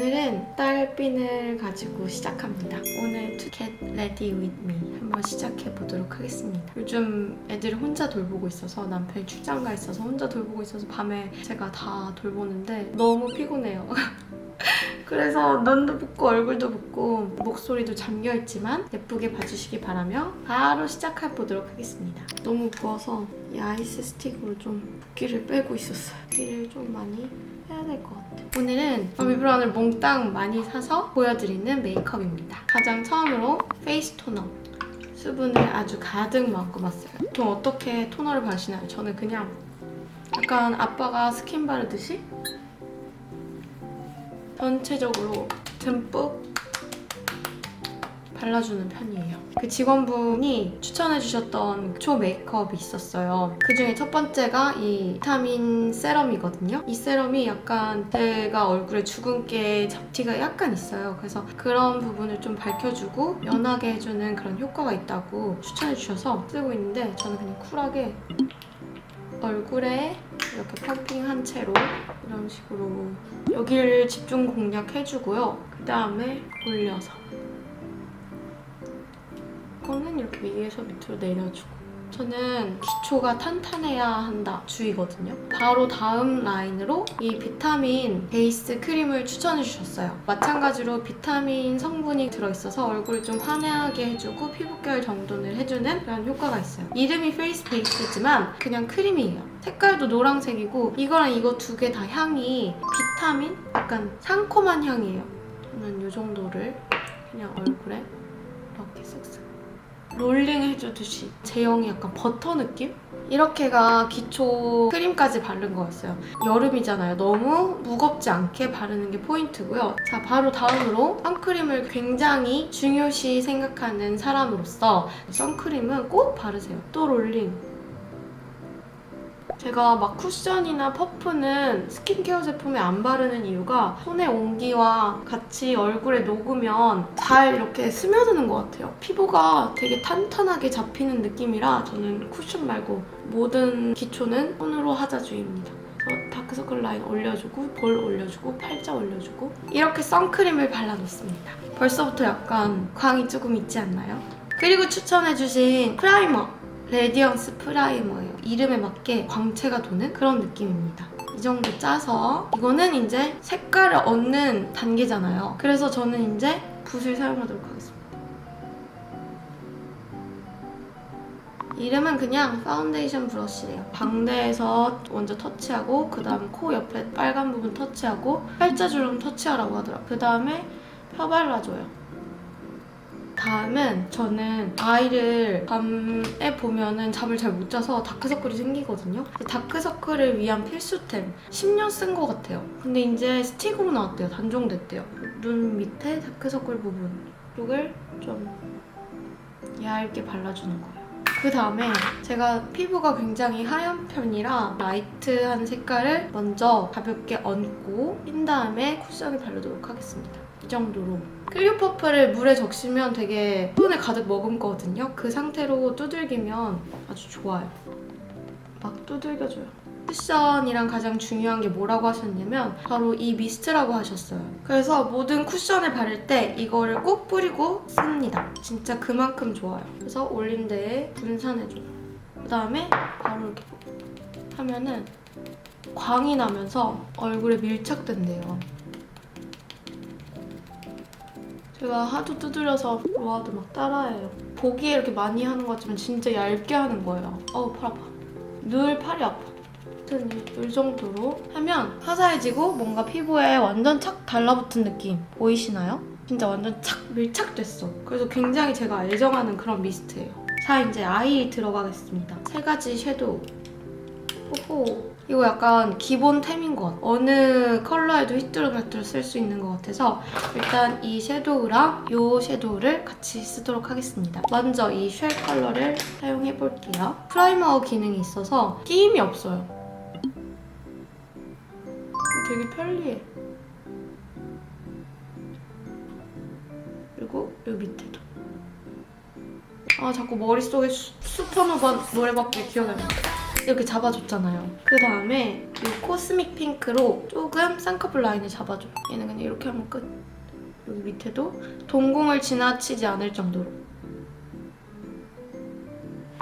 오늘은 딸핀을 가지고 시작합니다. 오늘 To Get Ready With Me 한번 시작해 보도록 하겠습니다. 요즘 애들을 혼자 돌보고 있어서 남편이 출장 가 있어서 혼자 돌보고 있어서 밤에 제가 다 돌보는데 너무 피곤해요. 그래서 눈도 붓고 얼굴도 붓고 목소리도 잠겨 있지만 예쁘게 봐주시기 바라며 바로 시작해 보도록 하겠습니다. 너무 부어서 이 아이스 스틱으로 좀 붓기를 빼고 있었어요. 붓기를 좀 많이 해야 될 것 같아요. 오늘은 비브런을 몽땅 많이 사서 보여드리는 메이크업입니다. 가장 처음으로 페이스 토너. 수분을 아주 가득 봤어요. 보통 어떻게 토너를 바르시나요? 저는 그냥 약간 아빠가 스킨 바르듯이 전체적으로 듬뿍 발라주는 편이에요. 그 직원분이 추천해주셨던 초 메이크업이 있었어요. 그 중에 첫 번째가 이 비타민 세럼이거든요. 이 세럼이 약간 제가 얼굴에 주근깨 잡티가 약간 있어요. 그래서 그런 부분을 좀 밝혀주고 연하게 해주는 그런 효과가 있다고 추천해주셔서 쓰고 있는데 저는 그냥 쿨하게 얼굴에 이렇게 펌핑한 채로 이런 식으로 여기를 집중 공략해주고요. 그 다음에 올려서 이거는 이렇게 위에서 밑으로 내려주고 저는 기초가 탄탄해야 한다 주의거든요. 바로 다음 라인으로 이 비타민 베이스 크림을 추천해 주셨어요. 마찬가지로 비타민 성분이 들어있어서 얼굴을 좀 환해하게 해주고 피부결 정돈을 해주는 그런 효과가 있어요. 이름이 페이스 베이스지만 그냥 크림이에요. 색깔도 노란색이고 이거랑 이거 두 개 다 향이 비타민? 약간 상콤한 향이에요. 저는 이 정도를 그냥 얼굴에 이렇게 쓱쓱 롤링 해주듯이 제형이 약간 버터 느낌? 이렇게가 기초 크림까지 바른 거였어요. 여름이잖아요. 너무 무겁지 않게 바르는 게 포인트고요. 자, 바로 다음으로 선크림을 굉장히 중요시 생각하는 사람으로서 선크림은 꼭 바르세요. 또 롤링. 제가 막 쿠션이나 퍼프는 스킨케어 제품에 안 바르는 이유가 손의 온기와 같이 얼굴에 녹으면 잘 이렇게 스며드는 것 같아요. 피부가 되게 탄탄하게 잡히는 느낌이라 저는 쿠션 말고 모든 기초는 손으로 하자 주의입니다. 그래서 다크서클 라인 올려주고 볼 올려주고 팔자 올려주고 이렇게 선크림을 발라놓습니다. 벌써부터 약간 광이 조금 있지 않나요? 그리고 추천해주신 프라이머 레디언스 프라이머예요. 이름에 맞게 광채가 도는 그런 느낌입니다. 이 정도 짜서 이거는 이제 색깔을 얻는 단계잖아요. 그래서 저는 이제 붓을 사용하도록 하겠습니다. 이름은 그냥 파운데이션 브러쉬예요. 방대에서 먼저 터치하고 그 다음 코 옆에 빨간 부분 터치하고 팔자 주름 터치하라고 하더라고요. 그 다음에 펴 발라줘요. 다음은 저는 아이를 밤에 보면은 잠을 잘 못 자서 다크서클이 생기거든요. 다크서클을 위한 필수템 10년 쓴 것 같아요. 근데 이제 스틱으로 나왔대요. 단종됐대요. 눈 밑에 다크서클 부분 쪽을 좀 얇게 발라주는 거예요. 그 다음에 제가 피부가 굉장히 하얀 편이라 라이트한 색깔을 먼저 가볍게 얹고 핀 다음에 쿠션을 바르도록 하겠습니다. 이 정도로. 클리오 퍼프를 물에 적시면 되게 손에 가득 머금거든요. 그 상태로 두들기면 아주 좋아요. 막 두들겨줘요. 쿠션이랑 가장 중요한 게 뭐라고 하셨냐면 바로 이 미스트라고 하셨어요. 그래서 모든 쿠션을 바를 때 이거를 꼭 뿌리고 씁니다. 진짜 그만큼 좋아요. 그래서 올린 데에 분산해줘요. 그 다음에 바로 이렇게 하면은 광이 나면서 얼굴에 밀착된대요. 제가 하도 두드려서 로아도 막 따라해요. 보기에 이렇게 많이 하는 것 같지만 진짜 얇게 하는 거예요. 어우 팔 아파. 늘 팔이 아파. 이- 이 정도로 하면 화사해지고 뭔가 피부에 완전 착 달라붙은 느낌 보이시나요? 진짜 완전 착 밀착됐어. 그래서 굉장히 제가 애정하는 그런 미스트예요. 자 이제 아이 들어가겠습니다. 세 가지 섀도우. 호호. 이거 약간 기본템인 것 같아요. 어느 컬러에도 휘뚜루마뚜루 쓸 수 있는 것 같아서 일단 이 섀도우랑 이 섀도우를 같이 쓰도록 하겠습니다. 먼저 이 쉘 컬러를 사용해 볼게요. 프라이머 기능이 있어서 끼임이 없어요. 되게 편리해. 그리고 이 밑에도. 아 자꾸 머릿속에 수, 슈퍼노바 노래밖에 기억이 안 나. 이렇게 잡아줬잖아요. 그 다음에 이 코스믹 핑크로 조금 쌍꺼풀 라인을 잡아줘. 얘는 그냥 이렇게 하면 끝. 여기 밑에도 동공을 지나치지 않을 정도로.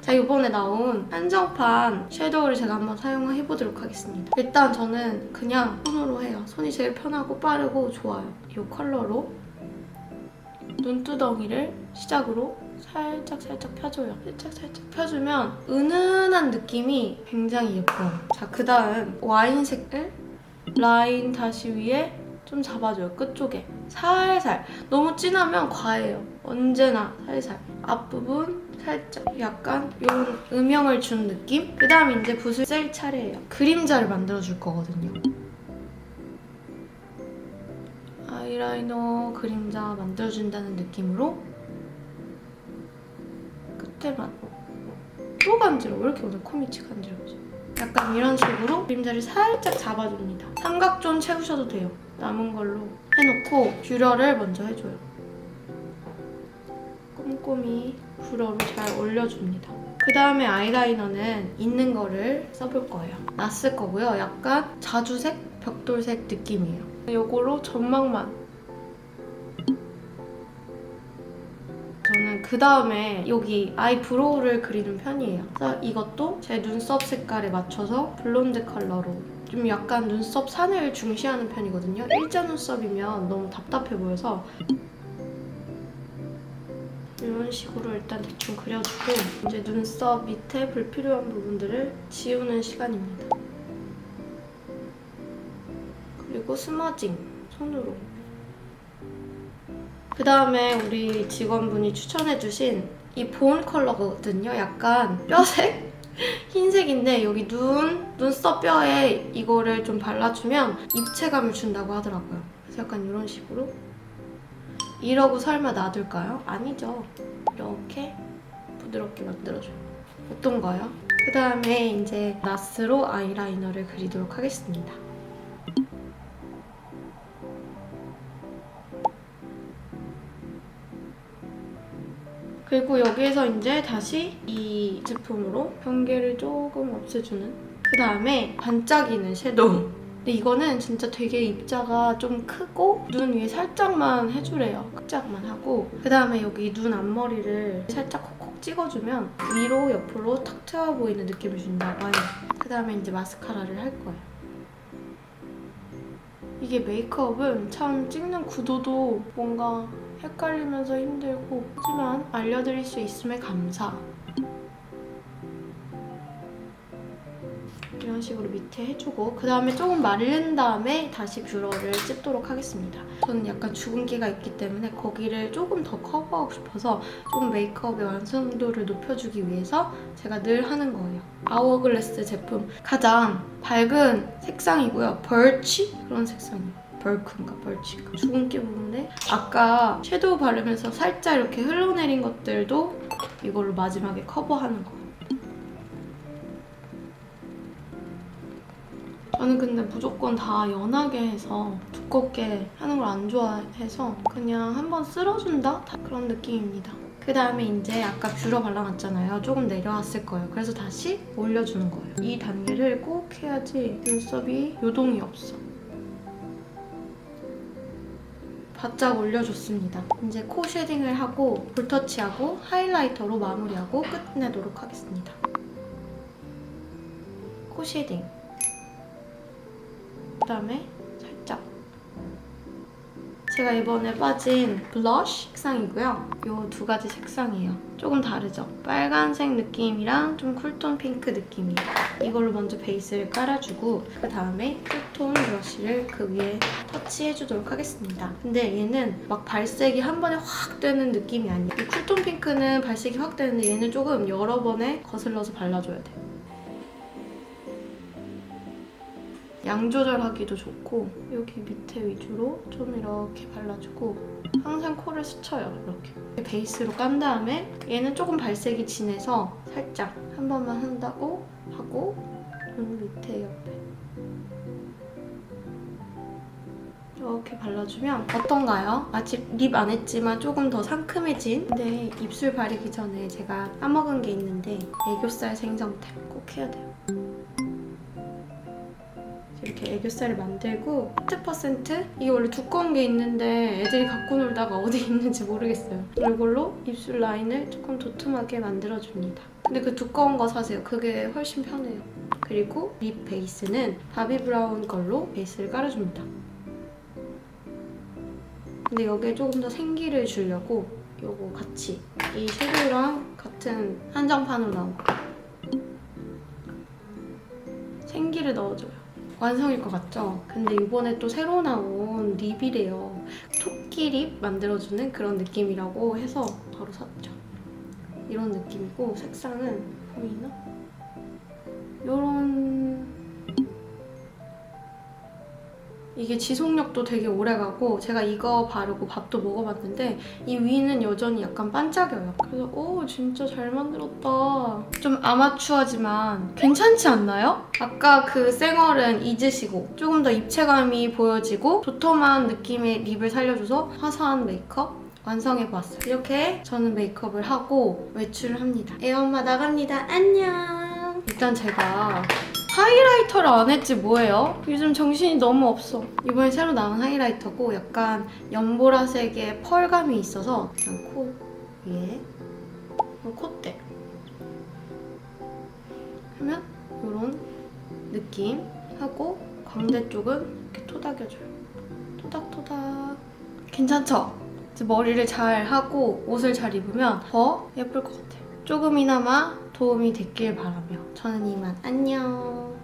자, 이번에 나온 한정판 섀도우를 제가 한번 사용해보도록 하겠습니다. 일단 저는 그냥 손으로 해요. 손이 제일 편하고 빠르고 좋아요. 이 컬러로 눈두덩이를 시작으로 살짝 살짝 펴줘요. 살짝 살짝 펴주면 은은한 느낌이 굉장히 예뻐요. 자, 그 다음 와인색을 라인 다시 위에 좀 잡아줘요. 끝쪽에. 살살. 너무 진하면 과해요. 언제나 살살. 앞부분 살짝 약간 이런 음영을 준 느낌? 그 다음 이제 붓을 쓸 차례예요. 그림자를 만들어줄 거거든요. 아이라이너 그림자 만들어준다는 느낌으로 끝에만 또 간지러워. 왜 이렇게 오늘 코밑이 간지러워지? 약간 이런 식으로 그림자를 살짝 잡아줍니다. 삼각존 채우셔도 돼요. 남은 걸로 해놓고 뷰러를 먼저 해줘요. 꼼꼼히 뷰러로 잘 올려줍니다. 그 다음에 아이라이너는 있는 거를 써볼 거예요. 낯을 거고요. 약간 자주색, 벽돌색 느낌이에요. 요거로 점막만 그 다음에 여기 아이브로우를 그리는 편이에요. 그래서 이것도 제 눈썹 색깔에 맞춰서 블론드 컬러로 좀 약간 눈썹 산을 중시하는 편이거든요. 일자 눈썹이면 너무 답답해 보여서 이런 식으로 일단 대충 그려주고 이제 눈썹 밑에 불필요한 부분들을 지우는 시간입니다. 그리고 스머징 손으로 그 다음에 우리 직원분이 추천해주신 이본 컬러거든요. 약간 뼈색? 흰색인데 여기 눈, 눈썹 뼈에 이거를 좀 발라주면 입체감을 준다고 하더라고요. 그래서 약간 이런 식으로 이러고 설마 놔둘까요? 아니죠. 이렇게 부드럽게 만들어줘요. 어떤가요? 그 다음에 이제 나스로 아이라이너를 그리도록 하겠습니다. 그리고 여기에서 이제 다시 이 제품으로 경계를 조금 없애주는 그 다음에 반짝이는 섀도우. 근데 이거는 진짜 되게 입자가 좀 크고 눈 위에 살짝만 해주래요. 살짝만 하고. 그 다음에 여기 눈 앞머리를 살짝 콕콕 찍어주면 위로 옆으로 탁 트여 보이는 느낌을 준다고 해요. 그 다음에 이제 마스카라를 할 거예요. 이게 메이크업은 참 찍는 구도도 뭔가 헷갈리면서 힘들고 하지만 알려드릴 수 있음에 감사. 이런 식으로 밑에 해주고 그 다음에 조금 마른 다음에 다시 뷰러를 찝도록 하겠습니다. 저는 약간 주근기가 있기 때문에 거기를 조금 더 커버하고 싶어서 조금 메이크업의 완성도를 높여주기 위해서 제가 늘 하는 거예요. 아워글래스 제품. 가장 밝은 색상이고요. 벌치? 그런 색상이에요 벌크인가 벌치인가 주근기 부분에 아까 섀도우 바르면서 살짝 이렇게 흘러내린 것들도 이걸로 마지막에 커버하는 거 저는 근데 무조건 다 연하게 해서 두껍게 하는 걸 안 좋아해서 그냥 한번 쓸어준다? 다 그런 느낌입니다. 그 다음에 이제 아까 뷰러 발라놨잖아요. 조금 내려왔을 거예요. 그래서 다시 올려주는 거예요. 이 단계를 꼭 해야지 눈썹이 요동이 없어. 바짝 올려줬습니다. 이제 코 쉐딩을 하고 볼터치하고 하이라이터로 마무리하고 끝내도록 하겠습니다. 코 쉐딩. 그 다음에 살짝 제가 이번에 빠진 블러쉬 색상이고요. 이 두 가지 색상이에요. 조금 다르죠? 빨간색 느낌이랑 좀 쿨톤 핑크 느낌이에요. 이걸로 먼저 베이스를 깔아주고 그 다음에 쿨톤 브러쉬를 그 위에 터치해주도록 하겠습니다. 근데 얘는 막 발색이 한 번에 확 되는 느낌이 아니에요. 이 쿨톤 핑크는 발색이 확 되는데 얘는 조금 여러 번에 거슬러서 발라줘야 돼요. 양 조절하기도 좋고 여기 밑에 위주로 좀 이렇게 발라주고 항상 코를 스쳐요 이렇게. 베이스로 깐 다음에 얘는 조금 발색이 진해서 살짝 한 번만 한다고 하고 눈 밑에 옆에 이렇게 발라주면 어떤가요? 아직 립 안 했지만 조금 더 상큼해진? 근데 입술 바르기 전에 제가 까먹은 게 있는데 애교살 생성템 꼭 해야 돼요 이렇게 애교살을 만들고 하트 퍼센트 이게 원래 두꺼운 게 있는데 애들이 갖고 놀다가 어디 있는지 모르겠어요. 이걸로 입술 라인을 조금 도톰하게 만들어줍니다. 근데 그 두꺼운 거 사세요. 그게 훨씬 편해요. 그리고 립 베이스는 바비 브라운 걸로 베이스를 깔아줍니다. 근데 여기에 조금 더 생기를 주려고 요거 같이 이 섀도우랑 같은 한정판으로 나온 거 생기를 넣어줘요. 완성일 것 같죠? 근데 이번에 또 새로 나온 립이래요. 토끼 립 만들어주는 그런 느낌이라고 해서 바로 샀죠. 이런 느낌이고 색상은 보이나? 요런 이게 지속력도 되게 오래가고 제가 이거 바르고 밥도 먹어봤는데 이 위는 여전히 약간 반짝여요. 그래서 오 진짜 잘 만들었다. 좀 아마추어지만 괜찮지 않나요? 아까 그 쌩얼은 잊으시고 조금 더 입체감이 보여지고 도톰한 느낌의 립을 살려줘서 화사한 메이크업 완성해보았어요. 이렇게 저는 메이크업을 하고 외출을 합니다. 애엄마 나갑니다. 안녕. 일단 제가 하이라이터를 안 했지 뭐예요? 요즘 정신이 너무 없어. 이번에 새로 나온 하이라이터고 약간 연보라색의 펄감이 있어서 그냥 코 위에 그리고 콧대 하면 이런 느낌 하고 광대 쪽은 이렇게 토닥여줘요. 토닥토닥 괜찮죠? 이제 머리를 잘 하고 옷을 잘 입으면 더 예쁠 것 같아요. 조금이나마 도움이 됐길 바라며 저는 이만 안녕.